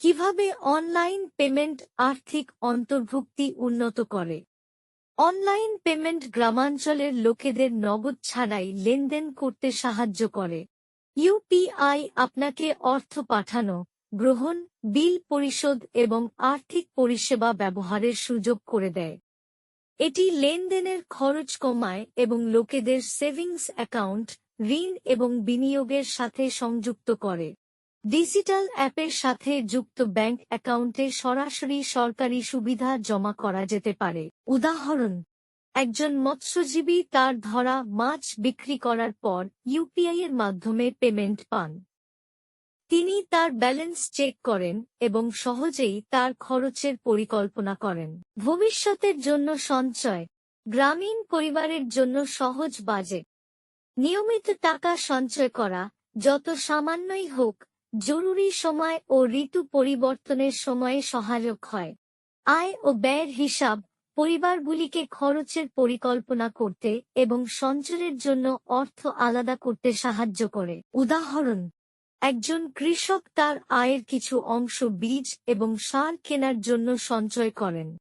কীভাবে online payment আর্থিক অন্তর্ভুক্তি উন্নত করে? অনলাইন পেমেন্ট গ্রামাঞ্চলের লোকেদের নগদ ছাড়াই লেনদেন করতে সাহায্য করে। ইউপিআই আপনাকে অর্থ পাঠানো, গ্রহণ, বিল পরিশোধ এবং আর্থিক পরিষেবা ব্যবহারের সুযোগ করে দেয়। এটি লেনদেনের খরচ কমায় এবং লোকেদের সেভিংস অ্যাকাউন্ট, ঋণ এবং বিনিয়োগের সাথে সংযুক্ত করে। ডিজিটাল অ্যাপের সাথে যুক্ত ব্যাংক অ্যাকাউন্টে সরাসরি সরকারি সুবিধা জমা করা যেতে পারে। উদাহরণ, একজন মৎস্যজীবী তার ধরা মাছ বিক্রি করার পর ইউপিআই এর মাধ্যমে পেমেন্ট পান। তিনি তার ব্যালেন্স চেক করেন এবং সহজেই তার খরচের পরিকল্পনা করেন। ভবিষ্যতের জন্য সঞ্চয়, গ্রামীণ পরিবারের জন্য সহজ বাজেট। নিয়মিত টাকা সঞ্চয় করা, যত সামান্যই হোক জরুরি সময় ও ঋতু পরিবর্তনের সময়ে সহায়ক হয়। আয় ও ব্যয়ের হিসাব পরিবারগুলিকে খরচের পরিকল্পনা করতে এবং সঞ্চয়ের জন্য অর্থ আলাদা করতে সাহায্য করে। উদাহরণ, একজন কৃষক তার আয়ের কিছু অংশ বীজ এবং সার কেনার জন্য সঞ্চয় করেন।